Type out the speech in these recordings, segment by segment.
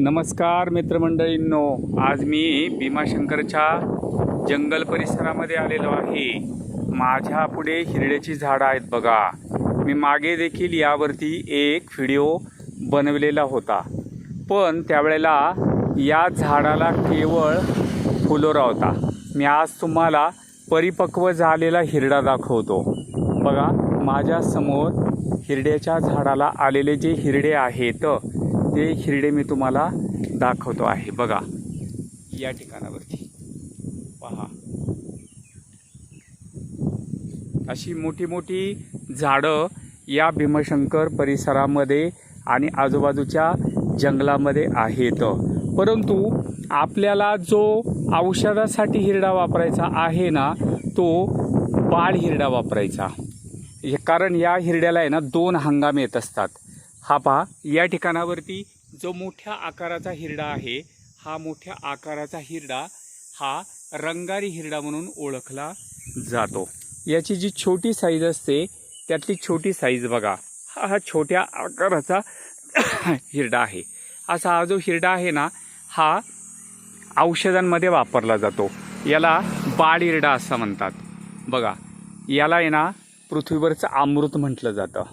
नमस्कार मित्रमंडळींनो आज मी भीमाशंकरच्या जंगल परिसरामध्ये आलेलो आहे. माझ्या पुढे हिरड्याची झाडं आहेत बघा. मी मागे देखील यावरती एक व्हिडिओ बनवलेला होता. पण त्यावेळेला या झाडाला केवळ फुलोरा होता मी आज तुम्हाला परिपक्व झालेला हिरडा दाखवतो. बघा माझ्यासमोर हिरड्याच्या झाडाला आलेले जे हिरडे आहेत ते हिरडे मी तुम्हाला दाखवतो आहे. बघा. या ठिकाणावरती. पहा. अशी मोठी मोठी झाडं या भीमशंकर परिसरामध्ये आणि आजूबाजूच्या जंगलामध्ये आहेत. परंतु आपल्याला जो औषधासाठी हिरडा वापरायचा आहे ना तो बाळ हिरडा वापरायचा. हे कारण या हिरड्याला आहे ना दोन हंगाम येत असतात. हा पहा या ठिकाणावरती जो मोठ्या आकाराचा हिरडा आहे हा मोठ्या आकाराचा हिरडा हा रंगारी हिरडा म्हणून ओळखला जातो. याची जी छोटी साईज असते त्यातली छोटी साईज बघा हा हा छोट्या आकाराचा हिरडा आहे. असा हा जो हिरडा आहे ना हा औषधांमध्ये वापरला जातो. याला बाळ हिरडा असं म्हणतात. बघा याला आहे ना पृथ्वीवरचं अमृत म्हटलं जातं.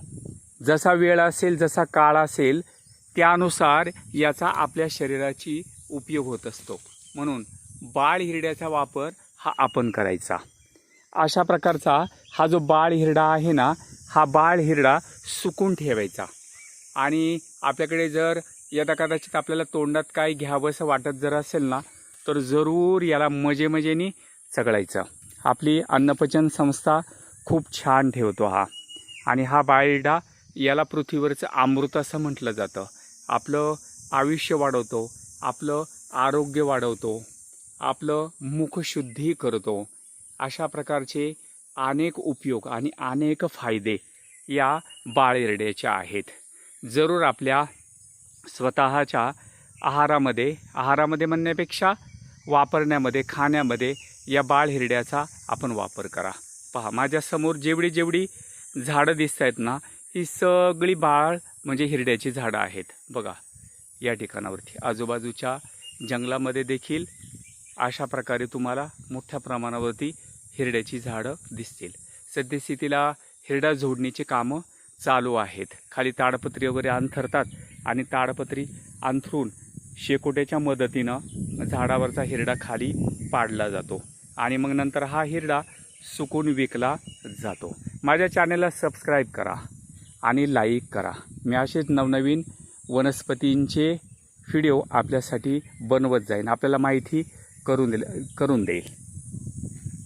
जसा वेळ असेल जसा काळ असेल त्यानुसार याचा आपल्या शरीराची उपयोग होत असतो. म्हणून बाळ हिरड्याचा वापर हा आपण करायचा. अशा प्रकारचा हा जो बाळ हिरडा आहे ना हा बाळ हिरडा सुकून ठेवायचा. आणि आपल्याकडे जर यदा कदाचित आपल्याला तोंडात काय घ्यावंसं वाटत जर असेल ना तर जरूर याला मजे मजेनी चगळायचं. आपली अन्नपचन संस्था खूप छान ठेवतो हा. आणि हा बाळहिरडा याला पृथ्वीवरचं अमृत असं म्हटलं जातं. आपलं आयुष्य वाढवतो आपलं आरोग्य वाढवतो आपलं मुखशुद्धी करतो. अशा प्रकारचे अनेक उपयोग आणि अनेक फायदे या बाळेरड्याच्या आहेत. जरूर आपल्या स्वतःच्या आहारामध्ये आहारामध्ये म्हणण्यापेक्षा वापरण्यामध्ये खाण्यामध्ये या बाळ हिरड्याचा आपण वापर करा. पहा माझ्यासमोर जेवढी जेवढी झाडं दिसत आहेत ना ही सगळी बाळ म्हणजे हिरड्याची झाडं आहेत. बघा या ठिकाणावरती. आजूबाजूच्या जंगलामध्ये देखील अशा प्रकारे तुम्हाला मोठ्या प्रमाणावरती हिरड्याची झाडं दिसतील. सद्यस्थितीला हिरडा जोडणीचे कामं चालू आहेत. खाली ताडपत्री वगैरे अंथरतात आणि ताडपत्री अंथरून शेकोट्याच्या मदतीनं झाडावरचा हिरडा खाली पाडला जातो आणि मग नंतर हा हिरडा सुकून विकला जातो. माझ्या चॅनलला सबस्क्राईब करा. आणि लाईक करा. मी असेच नवनवीन वनस्पतींचे व्हिडिओ आपल्यासाठी बनवत जाईन. आपल्याला माहिती करून दिल करून देईल.